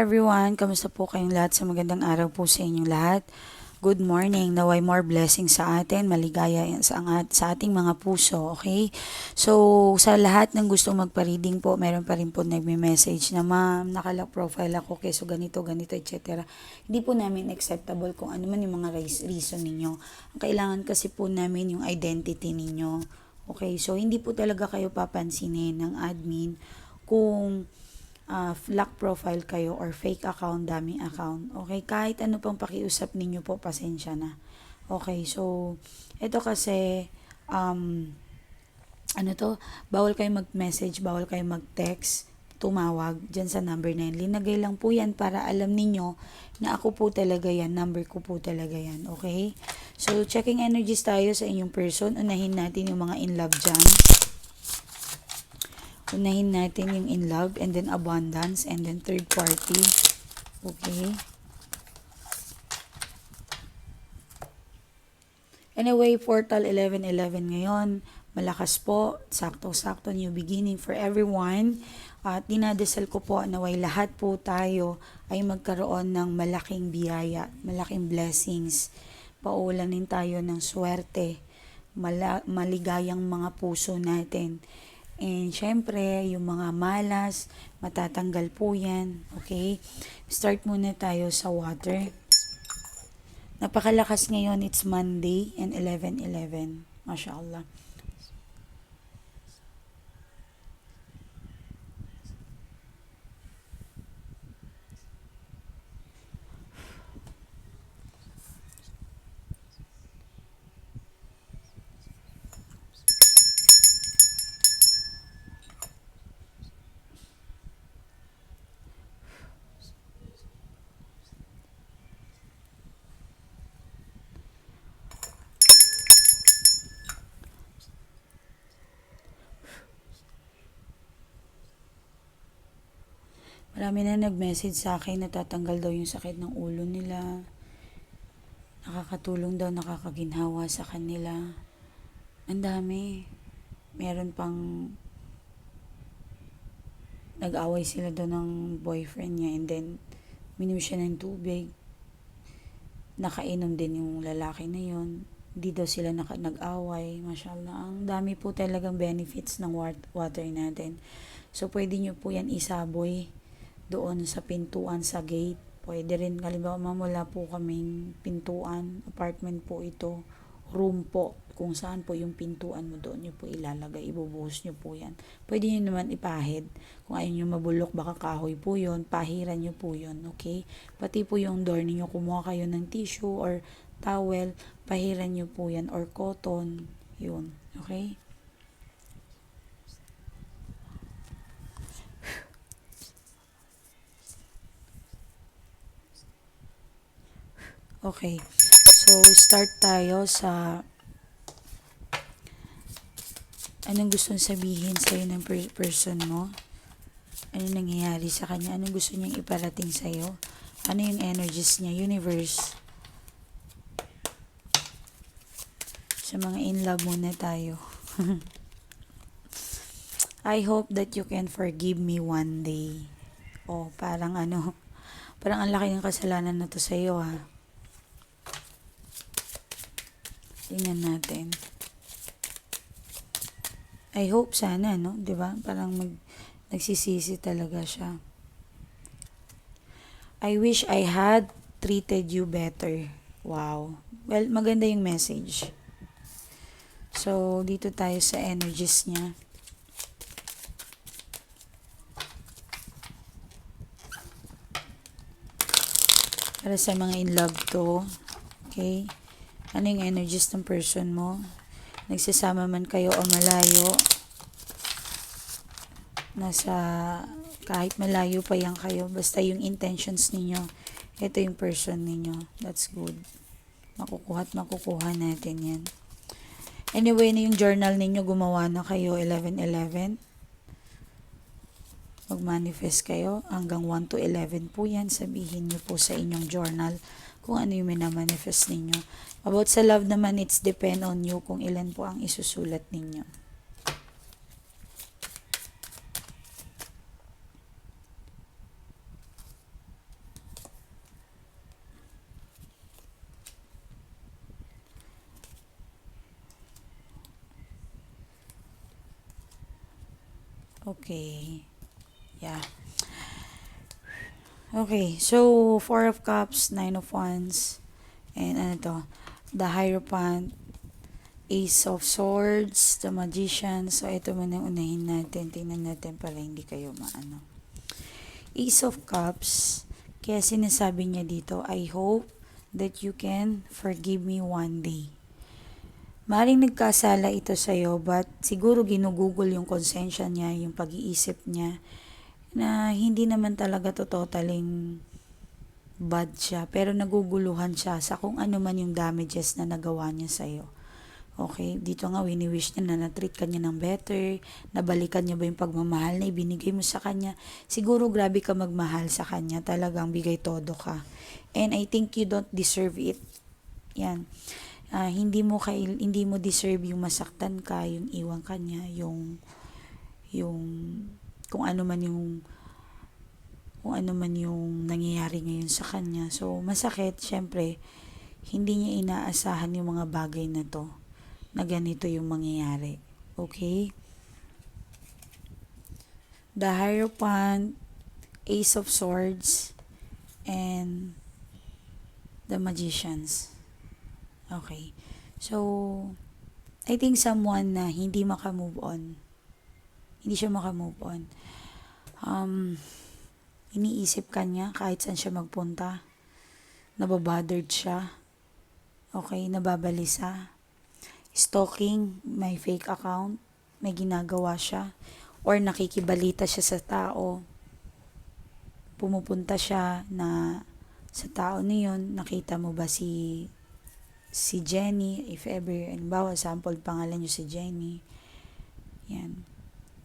everyone, kamusta po kayong lahat sa magandang araw po sa inyong lahat. Good morning, naway more blessings sa atin, maligaya sa, sa ating mga puso, okay? So, sa lahat ng gustong magpa-reading po, meron pa rin po nagme-message na ma'am, nakalock profile ako, keso ganito, ganito, etc. Hindi po namin acceptable kung ano man yung mga reason ninyo. Ang kailangan kasi po namin yung identity ninyo. Okay, so hindi po talaga kayo papansinin ng admin kung uh, lock profile kayo or fake account, daming account. Okay, kahit ano pang pakiusap ninyo po, pasensya na. Okay, so, ito kasi, um, ano to, bawal kayo mag-message, bawal kayo mag-text, tumawag dyan sa number na yan. Linagay lang po yan para alam ninyo na ako po talaga yan, number ko po talaga yan, okay? So, checking energies tayo sa inyong person. Unahin natin yung mga in love dyan. Unahin natin yung in love and then abundance and then third party. Okay. Anyway, Portal 1111 ngayon, malakas po, sakto-sakto new beginning for everyone. At dinadasal ko po na way lahat po tayo ay magkaroon ng malaking biyaya, malaking blessings. Paulanin tayo ng swerte, mala- maligayang mga puso natin. And syempre, yung mga malas, matatanggal po yan. Okay? Start muna tayo sa water. Napakalakas ngayon, it's Monday and 11.11. MashaAllah. Marami na nag-message sa akin na tatanggal daw yung sakit ng ulo nila. Nakakatulong daw, nakakaginhawa sa kanila. Ang dami. Meron pang nag-away sila daw ng boyfriend niya and then minom siya ng tubig. Nakainom din yung lalaki na yon. Hindi daw sila naka, nag-away. Mashallah. Ang dami po talagang benefits ng wat- water natin. So, pwede nyo po yan isaboy doon sa pintuan sa gate. Pwede rin, halimbawa mamula po kaming pintuan, apartment po ito, room po, kung saan po yung pintuan mo doon nyo po ilalagay, ibubuhos nyo po yan. Pwede nyo naman ipahid. Kung ayaw nyo mabulok, baka kahoy po yon pahiran nyo po yon okay? Pati po yung door ninyo, kumuha kayo ng tissue or towel, pahiran nyo po yan, or cotton, yun, okay? Okay. So, start tayo sa anong gusto sabihin sa'yo ng per- person mo? Ano nangyayari sa kanya? Anong gusto niyang iparating sa'yo? Ano yung energies niya? Universe. Sa mga in love muna tayo. I hope that you can forgive me one day. Oh, parang ano, parang ang laki ng kasalanan na to sa'yo ha. Tingnan natin. I hope sana, no? ba? Parang mag nagsisisi talaga siya. I wish I had treated you better. Wow. Well, maganda yung message. So, dito tayo sa energies niya. Para sa mga in love to. Okay? Ano yung energies ng person mo? Nagsasama man kayo o malayo. Nasa, kahit malayo pa yan kayo, basta yung intentions ninyo, ito yung person ninyo. That's good. Makukuha at makukuha natin yan. Anyway, na yung journal ninyo, gumawa na kayo 11-11. Mag-manifest kayo. Hanggang 1 to 11 po yan. Sabihin nyo po sa inyong journal kung ano yung minamanifest ninyo. About sa love naman, it's depend on you kung ilan po ang isusulat ninyo. Okay. Yeah. Okay, so Four of Cups, Nine of Wands, and ano to, the Hierophant, Ace of Swords, the Magician. So, ito muna yung unahin natin. Tingnan natin para hindi kayo maano. Ace of Cups, kaya sinasabi niya dito, I hope that you can forgive me one day. Maring nagkasala ito sa'yo, but siguro ginugugol yung konsensya niya, yung pag-iisip niya, na hindi naman talaga to totaling bad siya, pero naguguluhan siya sa kung ano man yung damages na nagawa niya sa'yo. Okay, dito nga wini-wish niya na na-treat ka niya ng better, nabalikan niya ba yung pagmamahal na ibinigay mo sa kanya. Siguro grabe ka magmahal sa kanya, talagang bigay todo ka. And I think you don't deserve it. Yan. Ah, hindi mo kay hindi mo deserve yung masaktan ka, yung iwan ka niya, yung yung kung ano man yung kung ano man yung nangyayari ngayon sa kanya. So, masakit, syempre, hindi niya inaasahan yung mga bagay na to na ganito yung mangyayari. Okay? The Hierophant, Ace of Swords, and the Magicians. Okay. So, I think someone na hindi makamove on. Hindi siya makamove on. Um, iniisip ka niya kahit saan siya magpunta. Nababothered siya. Okay, nababalisa. Stalking, may fake account, may ginagawa siya, or nakikibalita siya sa tao, pumupunta siya na sa tao na yun, nakita mo ba si si Jenny, if ever, bawa sample pangalan niyo si Jenny, yan,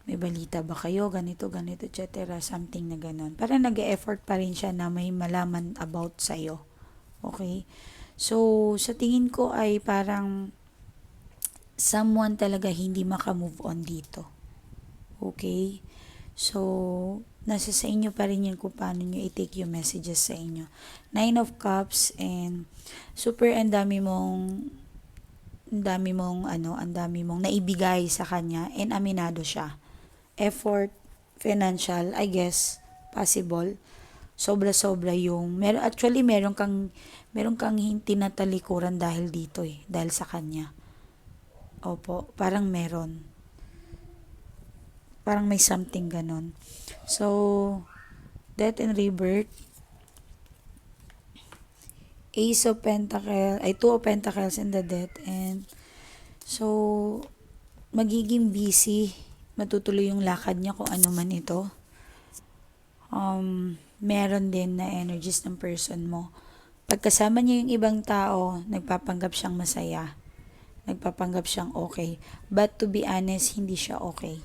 may balita ba kayo, ganito, ganito, etc. Something na ganon. Para nag-effort pa rin siya na may malaman about sa'yo. Okay? So, sa tingin ko ay parang someone talaga hindi makamove on dito. Okay? So, nasa sa inyo pa rin yan kung paano nyo i-take yung messages sa inyo. Nine of Cups and super ang dami mong dami mong ano, ang dami mong naibigay sa kanya and aminado siya. Effort, financial, I guess, possible. Sobra-sobra yung meron actually meron kang meron kang tinatalikuran dahil dito eh, dahil sa kanya. Opo, parang meron. Parang may something ganon. So, death and rebirth. Ace of Pentacles, ay Two of Pentacles in the death. And, so, magiging busy. Matutuloy yung lakad niya kung ano man ito. Um, meron din na energies ng person mo. Pagkasama niya yung ibang tao, nagpapanggap siyang masaya nagpapanggap siyang okay. But to be honest, hindi siya okay.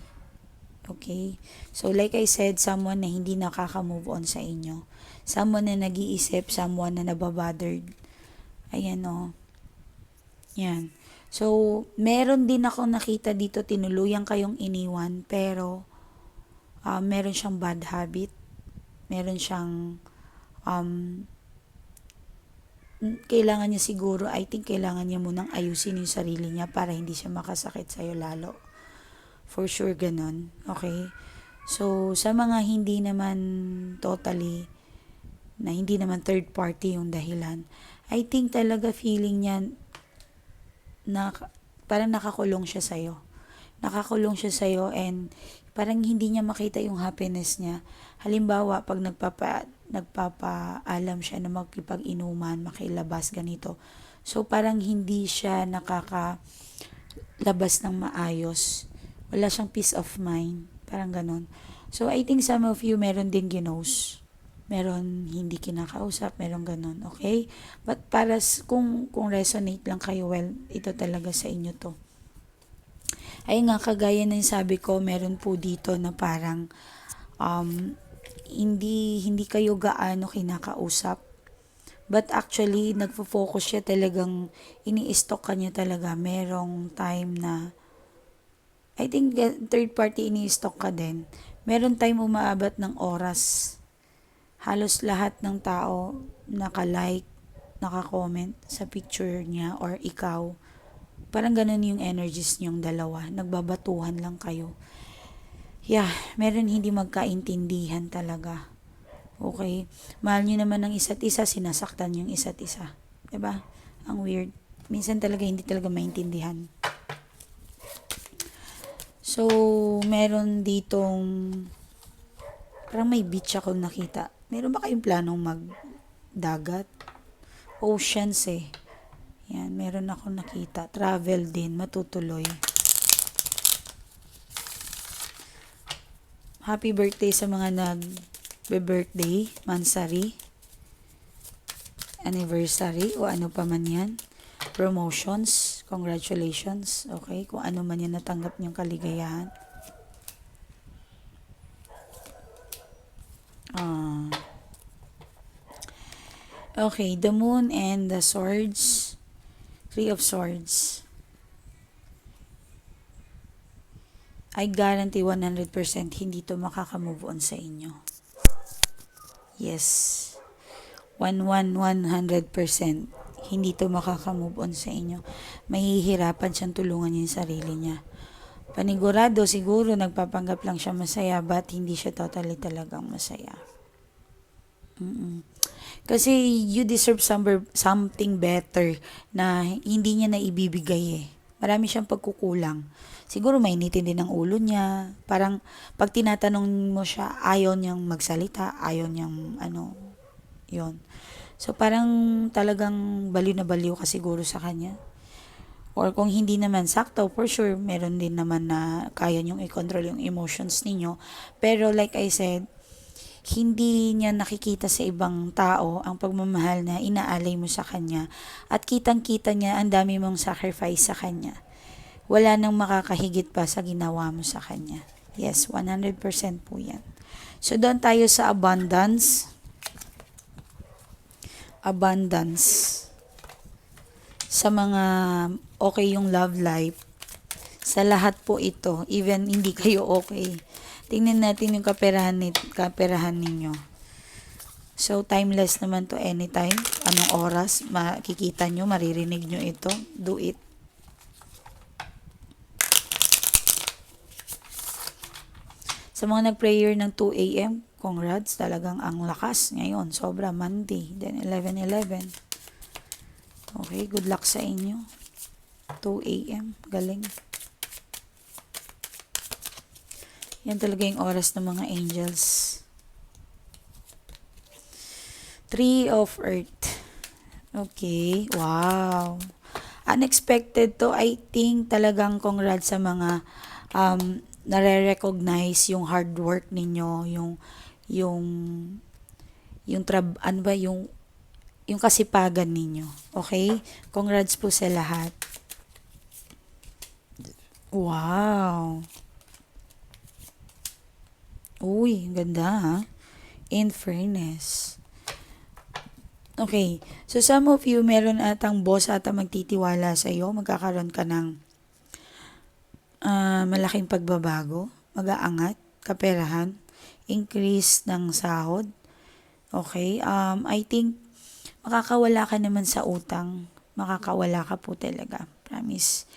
Okay? So like I said, someone na hindi nakaka-move on sa inyo. Someone na nag-iisip, someone na nababothered. Ayan o. Oh. Yan. So, meron din ako nakita dito, tinuluyan kayong iniwan, pero uh, meron siyang bad habit. Meron siyang um, kailangan niya siguro, I think kailangan niya munang ayusin yung sarili niya para hindi siya makasakit sa'yo lalo. For sure, ganun. Okay? So, sa mga hindi naman totally, na hindi naman third party yung dahilan, I think talaga feeling niya na parang nakakulong siya sa'yo. Nakakulong siya sa'yo and parang hindi niya makita yung happiness niya. Halimbawa, pag nagpapa nagpapaalam siya na magkipag-inuman, makilabas, ganito. So, parang hindi siya nakakalabas ng maayos. Wala siyang peace of mind. Parang ganon. So, I think some of you meron din ginos. Meron hindi kinakausap, meron ganon. Okay? But para kung, kung resonate lang kayo, well, ito talaga sa inyo to. Ay nga, kagaya ng sabi ko, meron po dito na parang um, hindi hindi kayo gaano kinakausap. But actually, nagfo-focus siya talagang ini-stock kanya talaga. Merong time na I think third party ini-stock ka din. Meron time umaabot ng oras. Halos lahat ng tao naka-like, naka-comment sa picture niya or ikaw. Parang ganun yung energies niyong dalawa. Nagbabatuhan lang kayo. yeah, meron hindi magkaintindihan talaga. Okay? Mahal nyo naman ang isa't isa, sinasaktan yung isa't isa. ba? Ang weird. Minsan talaga hindi talaga maintindihan. So, meron ditong parang may beach ako nakita. Meron ba kayong planong magdagat? Oceans eh. Yan, meron ako nakita. Travel din, matutuloy. Happy birthday sa mga nag-birthday, mansari, anniversary, o ano pa man yan. Promotions, congratulations, okay? Kung ano man yan natanggap niyong kaligayahan. Okay, the moon and the swords. Three of swords. I guarantee 100% hindi to makakamove on sa inyo. Yes. 1-1-100% hindi to makakamove on sa inyo. Mahihirapan siyang tulungan yung sarili niya. Panigurado, siguro nagpapanggap lang siya masaya but hindi siya totally talagang masaya. Mm-mm. Kasi you deserve some, something better na hindi niya na ibibigay eh. Marami siyang pagkukulang. Siguro mainitin din ang ulo niya. Parang pag tinatanong mo siya, ayaw niyang magsalita, ayaw niyang ano, yon So parang talagang baliw na baliw ka siguro sa kanya. Or kung hindi naman sakto, for sure, meron din naman na kaya niyong i-control yung emotions ninyo. Pero like I said, hindi niya nakikita sa ibang tao ang pagmamahal na inaalay mo sa kanya at kitang-kita niya ang dami mong sacrifice sa kanya. Wala nang makakahigit pa sa ginawa mo sa kanya. Yes, 100% po yan. So, doon tayo sa abundance. Abundance. Sa mga okay yung love life, sa lahat po ito, even hindi kayo okay, tingnan natin yung kaperahan, ni, kaperahan ninyo. So, timeless naman to anytime. Anong oras, makikita nyo, maririnig nyo ito. Do it. Sa mga nag-prayer ng 2 a.m., congrats, talagang ang lakas ngayon. Sobra, Monday, then 11-11. Okay, good luck sa inyo. 2 a.m., galing. Yan talaga yung oras ng mga angels. Tree of Earth. Okay, wow. Unexpected to, I think talagang congrats sa mga um, nare-recognize yung hard work ninyo, yung yung yung trab ano ba yung yung kasipagan ninyo. Okay? Congrats po sa lahat. Wow. Uy, ganda ha. In fairness. Okay. So, some of you, meron atang boss ata magtitiwala sa iyo. Magkakaroon ka ng uh, malaking pagbabago. Mag-aangat, kaperahan, increase ng sahod. Okay. Um, I think, makakawala ka naman sa utang. Makakawala ka po talaga. Promise.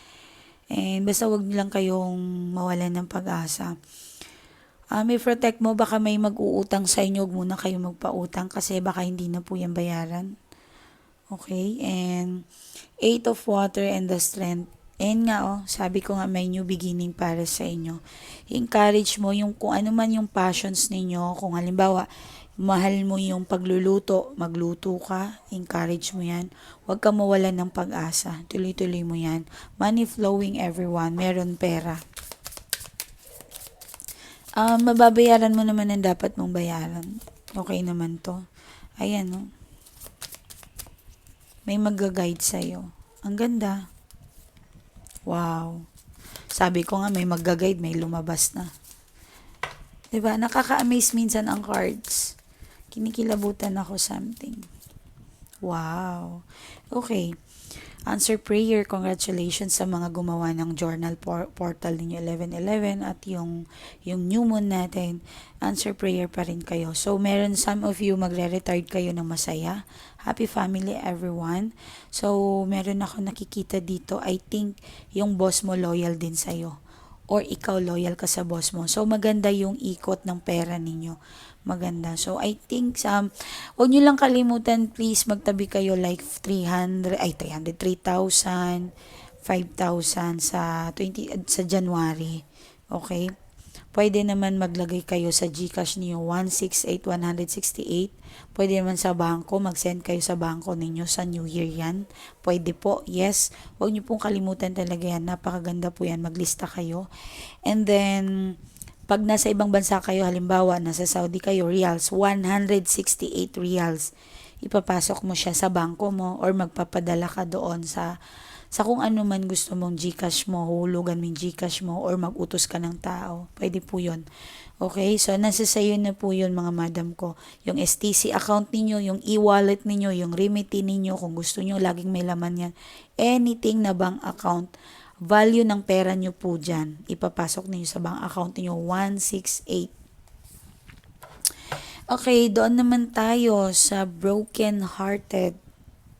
And basta wag lang kayong mawalan ng pag-asa um, i-protect mo, baka may mag-uutang sa inyo, huwag muna kayo magpautang kasi baka hindi na po yan bayaran. Okay, and eight of water and the strength. And nga oh, sabi ko nga may new beginning para sa inyo. Encourage mo yung kung ano man yung passions ninyo. Kung halimbawa, mahal mo yung pagluluto, magluto ka, encourage mo yan. Huwag ka mawalan ng pag-asa. Tuloy-tuloy mo yan. Money flowing everyone, meron pera. Um, mababayaran mo naman ang dapat mong bayaran. Okay naman to. Ayan, no. May mag-guide sa'yo. Ang ganda. Wow. Sabi ko nga, may mag-guide, may lumabas na. ba diba? Nakaka-amaze minsan ang cards. Kinikilabutan ako something. Wow. Okay. Answer prayer, congratulations sa mga gumawa ng journal por- portal ninyo 1111 at yung, yung new moon natin. Answer prayer pa rin kayo. So, meron some of you magre-retired kayo ng masaya. Happy family everyone. So, meron ako nakikita dito. I think yung boss mo loyal din sa'yo. Or ikaw loyal ka sa boss mo. So maganda yung ikot ng pera ninyo. Maganda. So I think um huwag niyo lang kalimutan please magtabi kayo like 300 ay 300 3,000 5,000 sa 20 sa January. Okay? Pwede naman maglagay kayo sa GCash niyo 168,168. Pwede naman sa bangko, mag-send kayo sa bangko ninyo sa New Year yan. Pwede po, yes. Huwag niyo pong kalimutan talaga yan. Napakaganda po yan. Maglista kayo. And then, pag nasa ibang bansa kayo, halimbawa, nasa Saudi kayo, reals, 168 reals. Ipapasok mo siya sa bangko mo or magpapadala ka doon sa sa kung ano man gusto mong Gcash mo, hulugan mo yung Gcash mo, or mag-utos ka ng tao. Pwede po yun. Okay? So, nasa sayo na po yun mga madam ko. Yung STC account ninyo, yung e-wallet ninyo, yung remedy ninyo, kung gusto nyo, laging may laman yan. Anything na bank account, value ng pera nyo po dyan. Ipapasok ninyo sa bank account ninyo, 168. Okay, doon naman tayo sa broken hearted.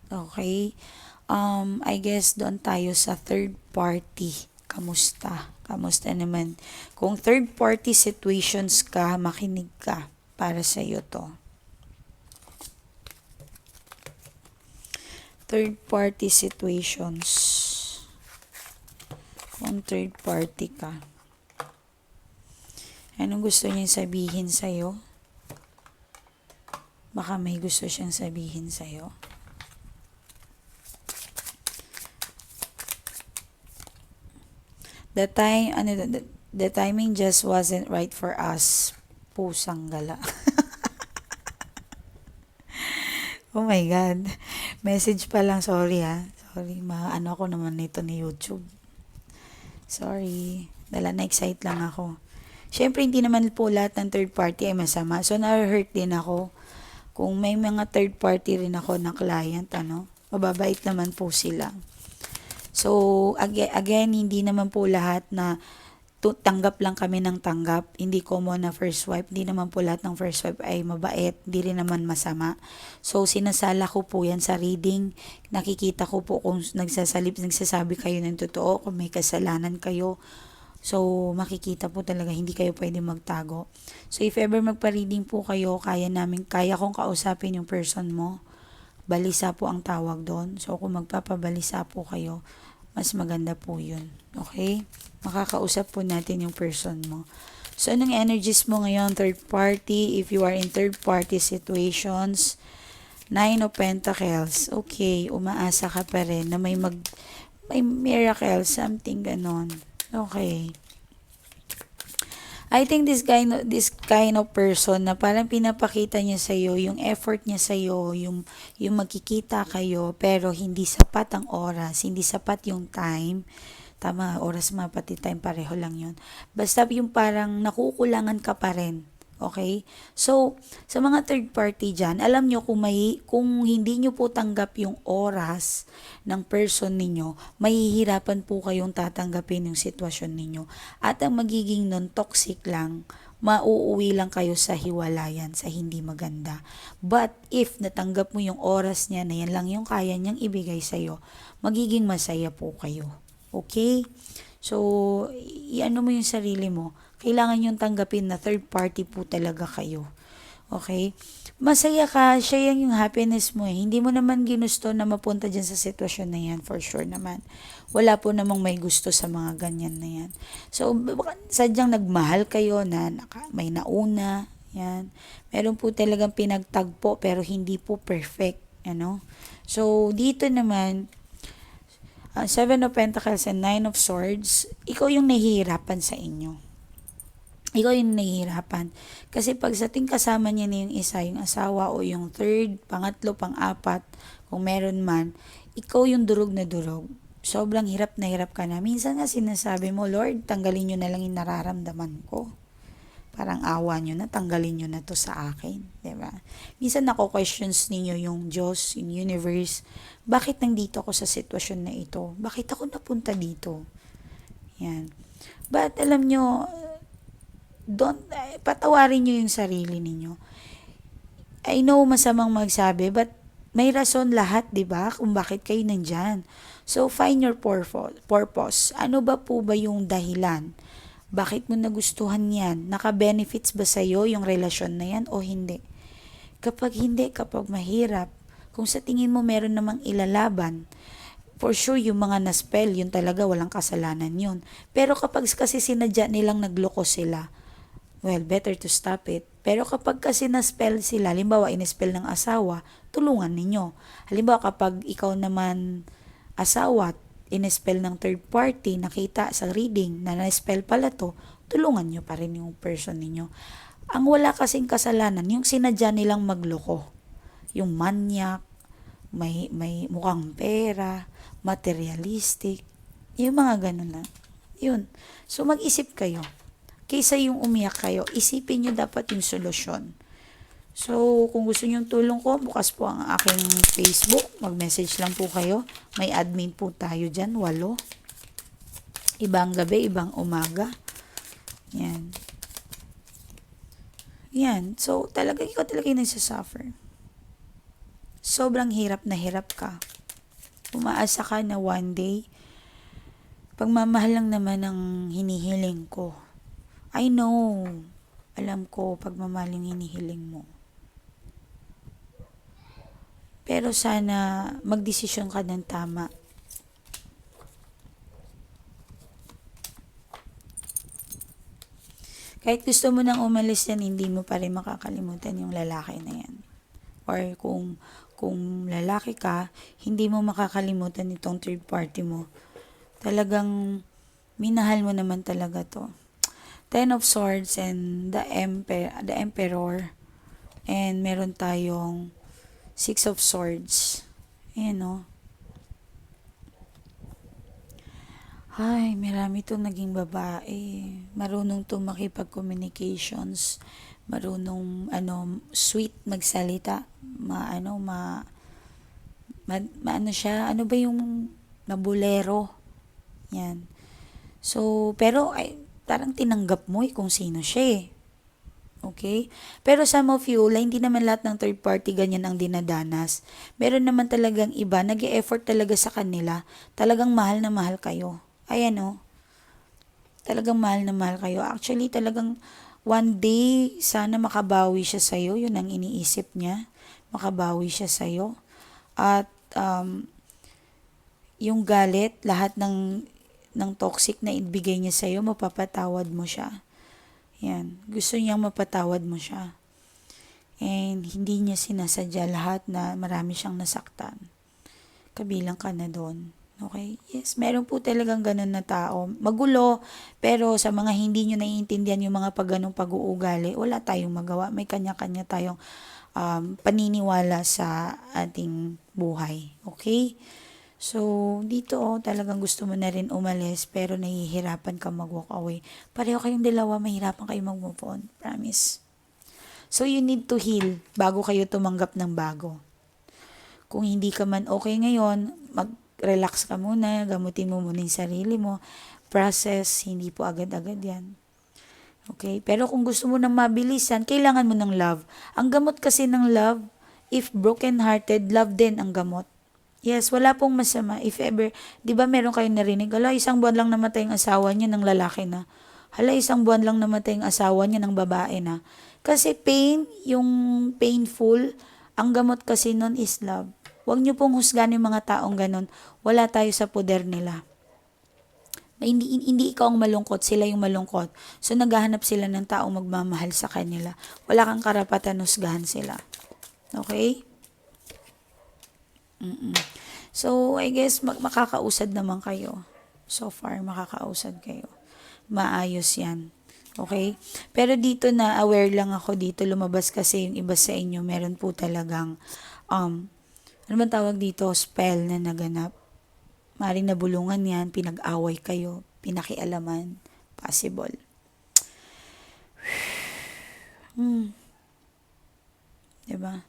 Okay? Um, I guess doon tayo sa third party. Kamusta? Kamusta naman? Kung third party situations ka, makinig ka para sa iyo to. Third party situations. Kung third party ka. Anong gusto niya sabihin sa'yo? Baka may gusto siyang sabihin sa'yo. The time, ano, the, the timing just wasn't right for us. Pusang gala. oh my God. Message pa lang, sorry ha. Sorry, maano ako naman nito ni YouTube. Sorry. Dala na-excite lang ako. Siyempre, hindi naman po lahat ng third party ay masama. So, na-hurt din ako. Kung may mga third party rin ako na client, ano, mababait naman po sila. So, again, again hindi naman po lahat na tanggap lang kami ng tanggap. Hindi common na first wife. Hindi naman po lahat ng first wife ay mabait. Hindi rin naman masama. So, sinasala ko po yan sa reading. Nakikita ko po kung nagsasalip, nagsasabi kayo ng totoo, kung may kasalanan kayo. So, makikita po talaga, hindi kayo pwede magtago. So, if ever magpa-reading po kayo, kaya namin, kaya kong kausapin yung person mo. Balisa po ang tawag doon. So, kung magpapabalisa po kayo, mas maganda po yun. Okay? Makakausap po natin yung person mo. So, anong energies mo ngayon, third party? If you are in third party situations, Nine of Pentacles. Okay, umaasa ka pa rin na may mag may miracle, something ganon. Okay. I think this of, this kind of person na parang pinapakita niya sa iyo yung effort niya sa iyo, yung yung magkikita kayo pero hindi sapat ang oras, hindi sapat yung time. Tama, oras mga pati time pareho lang 'yon. Basta yung parang nakukulangan ka pa rin Okay? So, sa mga third party dyan, alam nyo kung, may, kung hindi nyo po tanggap yung oras ng person ninyo, mahihirapan po kayong tatanggapin yung sitwasyon ninyo. At ang magiging non-toxic lang, mauuwi lang kayo sa hiwalayan, sa hindi maganda. But if natanggap mo yung oras niya na yan lang yung kaya niyang ibigay sa'yo, magiging masaya po kayo. Okay? So, iano mo yung sarili mo kailangan yung tanggapin na third party po talaga kayo. Okay? Masaya ka, siya yan yung happiness mo eh. Hindi mo naman ginusto na mapunta dyan sa sitwasyon na yan, for sure naman. Wala po namang may gusto sa mga ganyan na yan. So, sadyang nagmahal kayo na naka, may nauna, yan. Meron po talagang pinagtagpo pero hindi po perfect, ano? So, dito naman, uh, Seven of Pentacles and Nine of Swords, ikaw yung nahihirapan sa inyo ikaw yung nahihirapan. Kasi pag sa ting kasama niya na yung isa, yung asawa o yung third, pangatlo, pang-apat, kung meron man, ikaw yung durog na durog. Sobrang hirap na hirap ka na. Minsan nga sinasabi mo, Lord, tanggalin nyo na lang yung nararamdaman ko. Parang awa nyo na, tanggalin nyo na to sa akin. ba diba? Minsan nako-questions ninyo yung Diyos, yung universe, bakit nandito ako sa sitwasyon na ito? Bakit ako napunta dito? Yan. But alam nyo, don't, eh, patawarin nyo yung sarili ninyo. I know masamang magsabi, but may rason lahat, di ba, kung bakit kayo nandyan. So, find your purpose. Ano ba po ba yung dahilan Bakit mo nagustuhan yan? Naka-benefits ba sa'yo yung relasyon na yan o hindi? Kapag hindi, kapag mahirap, kung sa tingin mo meron namang ilalaban, for sure yung mga na-spell, yun talaga walang kasalanan yun. Pero kapag kasi sinadya nilang nagloko sila, well, better to stop it. Pero kapag kasi na-spell sila, halimbawa in-spell ng asawa, tulungan ninyo. Halimbawa kapag ikaw naman asawa, in-spell ng third party, nakita sa reading na na-spell pala to, tulungan nyo pa rin yung person ninyo. Ang wala kasing kasalanan, yung sinadya nilang magloko. Yung manyak, may, may mukhang pera, materialistic, yung mga ganun lang. Yun. So mag-isip kayo. Kaysa yung umiyak kayo, isipin nyo dapat yung solusyon. So, kung gusto nyo tulong ko, bukas po ang aking Facebook. Mag-message lang po kayo. May admin po tayo dyan, walo. Ibang gabi, ibang umaga. Yan. Yan. So, talaga, ikaw talaga yung nagsasuffer. Sobrang hirap na hirap ka. Umaasa ka na one day, pagmamahal lang naman ang hinihiling ko. I know. Alam ko, pagmamahal yung hinihiling mo. Pero sana magdesisyon ka ng tama. Kahit gusto mo nang umalis yan, hindi mo pa rin makakalimutan yung lalaki na yan. Or kung, kung lalaki ka, hindi mo makakalimutan itong third party mo. Talagang minahal mo naman talaga to. Ten of Swords and the, Emper the Emperor. And meron tayong Six of Swords. Ayan o. Ay, marami itong naging babae. Marunong itong makipag-communications. Marunong, ano, sweet magsalita. Ma, ano, ma, ma, ma ano siya, ano ba yung nabulero? Yan. So, pero, ay, parang tinanggap mo eh kung sino siya eh. Okay? Pero some of you, la, hindi naman lahat ng third party ganyan ang dinadanas. Meron naman talagang iba, nag effort talaga sa kanila. Talagang mahal na mahal kayo. Ayan o. Oh. Talagang mahal na mahal kayo. Actually, talagang one day, sana makabawi siya sa'yo. Yun ang iniisip niya. Makabawi siya sa'yo. At, um, yung galit, lahat ng, ng toxic na ibigay niya sa'yo, mapapatawad mo siya. Yan. Gusto niyang mapatawad mo siya. And hindi niya sinasadya lahat na marami siyang nasaktan. Kabilang ka na doon. Okay? Yes, meron po talagang ganun na tao. Magulo, pero sa mga hindi nyo naiintindihan yung mga pag ganong pag-uugali, wala tayong magawa. May kanya-kanya tayong um, paniniwala sa ating buhay. Okay? So, dito oh, talagang gusto mo na rin umalis pero nahihirapan ka mag-walk away. Pareho kayong dalawa, mahirapan kayo mag-move on. Promise. So, you need to heal bago kayo tumanggap ng bago. Kung hindi ka man okay ngayon, mag-relax ka muna, gamutin mo muna yung sarili mo. Process, hindi po agad-agad yan. Okay? Pero kung gusto mo nang mabilisan, kailangan mo ng love. Ang gamot kasi ng love, if broken-hearted, love din ang gamot. Yes, wala pong masama. If ever, di ba meron kayong narinig, hala, isang buwan lang namatay ang asawa niya ng lalaki na. Hala, isang buwan lang namatay ang asawa niya ng babae na. Kasi pain, yung painful, ang gamot kasi nun is love. Huwag niyo pong husgan yung mga taong ganun. Wala tayo sa poder nila. Hindi, hindi ikaw ang malungkot, sila yung malungkot. So, naghahanap sila ng taong magmamahal sa kanila. Wala kang karapatan husgahan sila. Okay? Mm-mm. So, I guess mag- makakausad naman kayo. So far, makakausad kayo. Maayos yan. Okay? Pero dito na, aware lang ako dito, lumabas kasi yung iba sa inyo, meron po talagang, um, ano man tawag dito, spell na naganap. Maring nabulungan yan, pinag-away kayo, pinakialaman, possible. Hmm. Diba?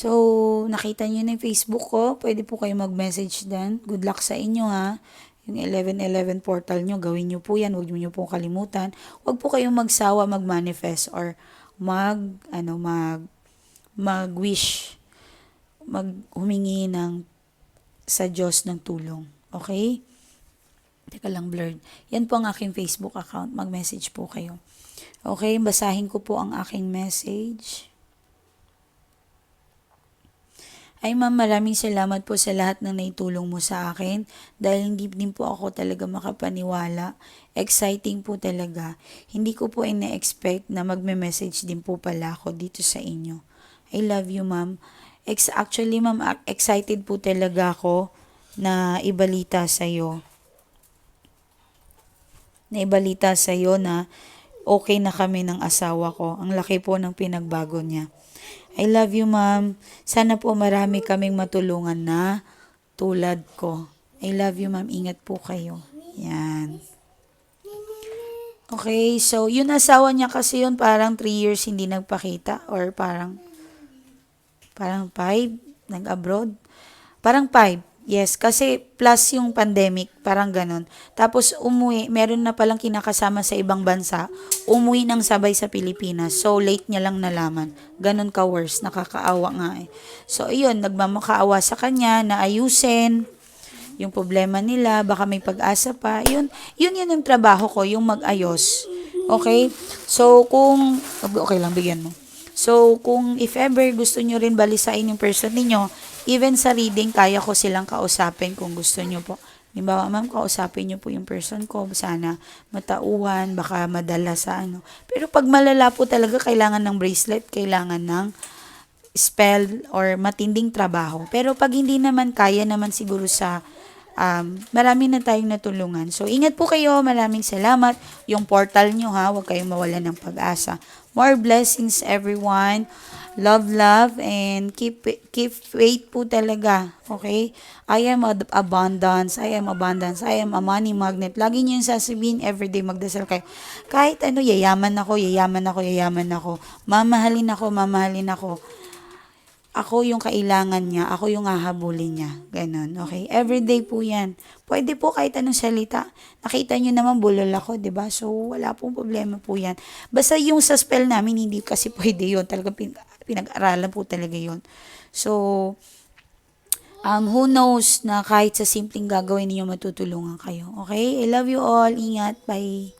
So, nakita niyo na yung Facebook ko, pwede po kayo mag-message din. Good luck sa inyo ha. Yung 1111 portal nyo, gawin nyo po yan. Huwag nyo po kalimutan. Huwag po kayong magsawa mag-manifest or mag, ano, mag, mag-wish. Mag humingi ng sa Diyos ng tulong. Okay? Teka lang, blurred. Yan po ang aking Facebook account. Mag-message po kayo. Okay, basahin ko po ang aking message. Ay ma'am, maraming salamat po sa lahat ng naitulong mo sa akin dahil hindi din po ako talaga makapaniwala. Exciting po talaga. Hindi ko po ina-expect na magme-message din po pala ako dito sa inyo. I love you ma'am. Ex- actually ma'am, excited po talaga ako na ibalita sa iyo. Na ibalita sa iyo na okay na kami ng asawa ko. Ang laki po ng pinagbago niya. I love you, ma'am. Sana po marami kaming matulungan na tulad ko. I love you, ma'am. Ingat po kayo. Yan. Okay, so yun asawa niya kasi yun parang 3 years hindi nagpakita or parang parang 5 nag-abroad. Parang 5. Yes, kasi plus yung pandemic, parang ganun. Tapos umuwi, meron na palang kinakasama sa ibang bansa, umuwi ng sabay sa Pilipinas. So late niya lang nalaman. Ganun ka worse, nakakaawa nga eh. So ayun, nagmamakaawa sa kanya na ayusin yung problema nila, baka may pag-asa pa. Yun, yun yun yung trabaho ko, yung mag-ayos. Okay? So kung, okay lang, bigyan mo. So, kung if ever gusto nyo rin balisain yung person ninyo, even sa reading, kaya ko silang kausapin kung gusto nyo po. Halimbawa, ma'am, kausapin nyo po yung person ko. Sana matauhan, baka madala sa ano. Pero pag malala po talaga, kailangan ng bracelet, kailangan ng spell or matinding trabaho. Pero pag hindi naman, kaya naman siguro sa um, marami na tayong natulungan. So, ingat po kayo. Maraming salamat. Yung portal nyo ha, huwag kayong mawala ng pag-asa. More blessings everyone. Love, love, and keep keep faith po talaga. Okay? I am ad- abundance. I am abundance. I am a money magnet. Lagi niyo yung sasabihin, everyday magdasal kayo. Kahit ano, yayaman ako, yayaman ako, yayaman ako. Mamahalin ako, mamahalin ako ako yung kailangan niya, ako yung hahabulin niya. Ganon, okay? Everyday po yan. Pwede po kahit anong salita. Nakita niyo naman bulol ako, ba? So, wala pong problema po yan. Basta yung sa spell namin, hindi kasi pwede yon Talagang pin- pinag-aralan po talaga yon So, um, who knows na kahit sa simpleng gagawin niyo matutulungan kayo. Okay? I love you all. Ingat. Bye.